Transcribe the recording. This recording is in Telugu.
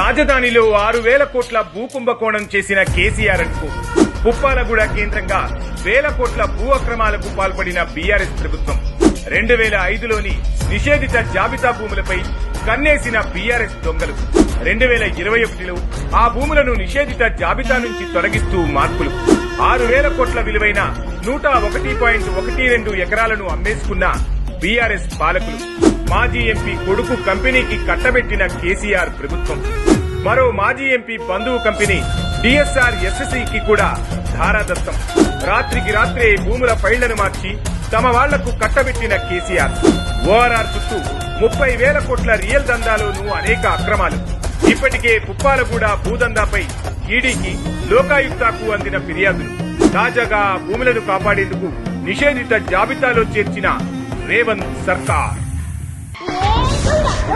రాజధానిలో ఆరు వేల కోట్ల భూ కుంభకోణం చేసిన కేసీఆర్కు పుప్పాలగూడ కేంద్రంగా వేల కోట్ల భూ అక్రమాలకు పాల్పడిన బీఆర్ఎస్ ప్రభుత్వం. రెండు వేల ఐదులోని నిషేధిత జాబితా భూములపై కన్నేసిన బీఆర్ఎస్ దొంగలు. రెండు వేల ఇరవై ఒకటిలో ఆ భూములను నిషేధిత జాబితా నుంచి తొలగిస్తూ మార్పులు. ఆరు వేల కోట్ల విలువైన నూట ఒకటి పాయింట్ ఒకటి రెండు ఎకరాలను అమ్మేసుకున్న బీఆర్ఎస్ పాలకులు. మాజీ ఎంపీ కొడుకు కంపెనీకి కట్టబెట్టిన కేసీఆర్ ప్రభుత్వం. మరో మాజీ ఎంపీ బంధువు కంపెనీ డిఎస్ఆర్ ఎస్ఎస్సికి కూడా ధారాదత్తం. రాత్రికి రాత్రే భూముల ఫైళ్ళను మార్చి తమ వాళ్ళకు కట్టబెట్టిన కేసీఆర్. ఓఆర్ఆర్ చుట్టూ ముప్పై వేల కోట్ల రియల్ దందాలోనూ అనేక అక్రమాలు. ఇప్పటికే పుప్పాలగూడ భూదందాపై ఈడీకి లోకాయుక్తకు అందిన ఫిర్యాదులు. తాజాగా భూములను కాపాడేందుకు నిషేధిత జాబితాలో చేర్చిన రేవంత్ సర్కార్. なんだ。